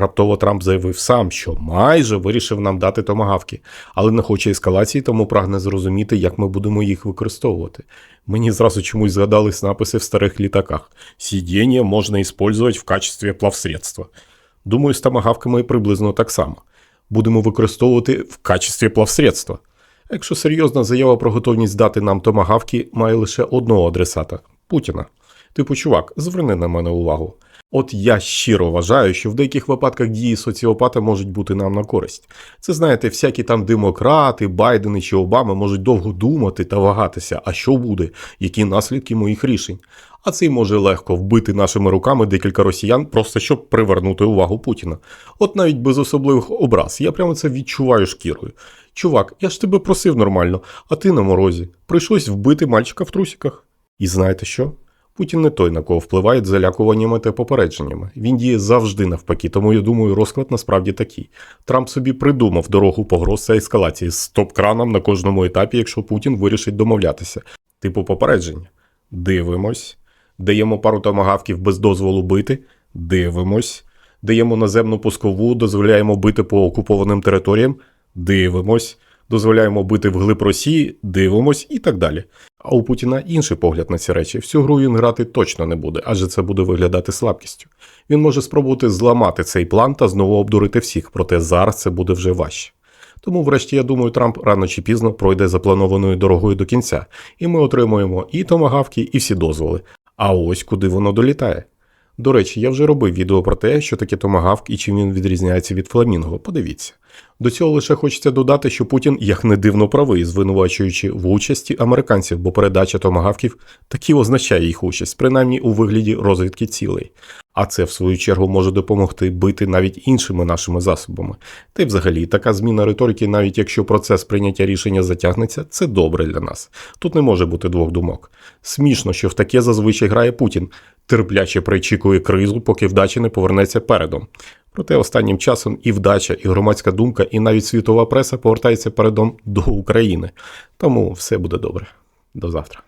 Раптово Трамп заявив сам, що майже вирішив нам дати томагавки, але не хоче ескалації, тому прагне зрозуміти, як ми будемо їх використовувати. Мені зразу чомусь згадались написи в старих літаках. Сидіння можна использовать в качестві плавсредства. Думаю, з томагавками приблизно так само. Будемо використовувати в качестві плавсредства. Якщо серйозна заява про готовність дати нам томагавки має лише одного адресата Путіна. Типу, чувак, зверни на мене увагу. От я щиро вважаю, що в деяких випадках дії соціопата можуть бути нам на користь. Це знаєте, всякі там демократи, Байдени чи Обами можуть довго думати та вагатися, а що буде, які наслідки моїх рішень. А цей може легко вбити нашими руками декілька росіян, просто щоб привернути увагу Путіна. От навіть без особливих образ, я прямо це відчуваю шкірою. Чувак, я ж тебе просив нормально, а ти на морозі. Прийшлось вбити мальчика в трусиках. І знаєте що? Путін не той, на кого впливають залякуваннями та попередженнями. Він діє завжди навпаки, тому я думаю, розклад насправді такий. Трамп собі придумав дорогу погроз та ескалації з стоп-краном на кожному етапі, якщо Путін вирішить домовлятися. Типу попередження. Дивимось. Даємо пару томагавків без дозволу бити. Дивимось. Даємо наземну пускову, дозволяємо бити по окупованим територіям. Дивимось. Дозволяємо бити вглиб Росії, дивимось і так далі. А у Путіна інший погляд на ці речі. Всю гру він грати точно не буде, адже це буде виглядати слабкістю. Він може спробувати зламати цей план та знову обдурити всіх, проте зараз це буде вже важче. Тому, врешті, я думаю, Трамп рано чи пізно пройде запланованою дорогою до кінця, і ми отримуємо і томагавки, і всі дозволи. А ось куди воно долітає. До речі, я вже робив відео про те, що таке томагавк і чим він відрізняється від фламінго. Подивіться. До цього лише хочеться додати, що Путін, як не дивно, правий, звинувачуючи в участі американців, бо передача томагавків таки означає їх участь, принаймні у вигляді розвідки цілей. А це, в свою чергу, може допомогти бити навіть іншими нашими засобами. Та й взагалі, така зміна риторики, навіть якщо процес прийняття рішення затягнеться, це добре для нас. Тут не може бути двох думок. Смішно, що в таке зазвичай грає Путін, терпляче причікує кризу, поки вдача не повернеться передом. Проте останнім часом і вдача, і громадська думка, і навіть світова преса повертається передом до України. Тому все буде добре. До завтра.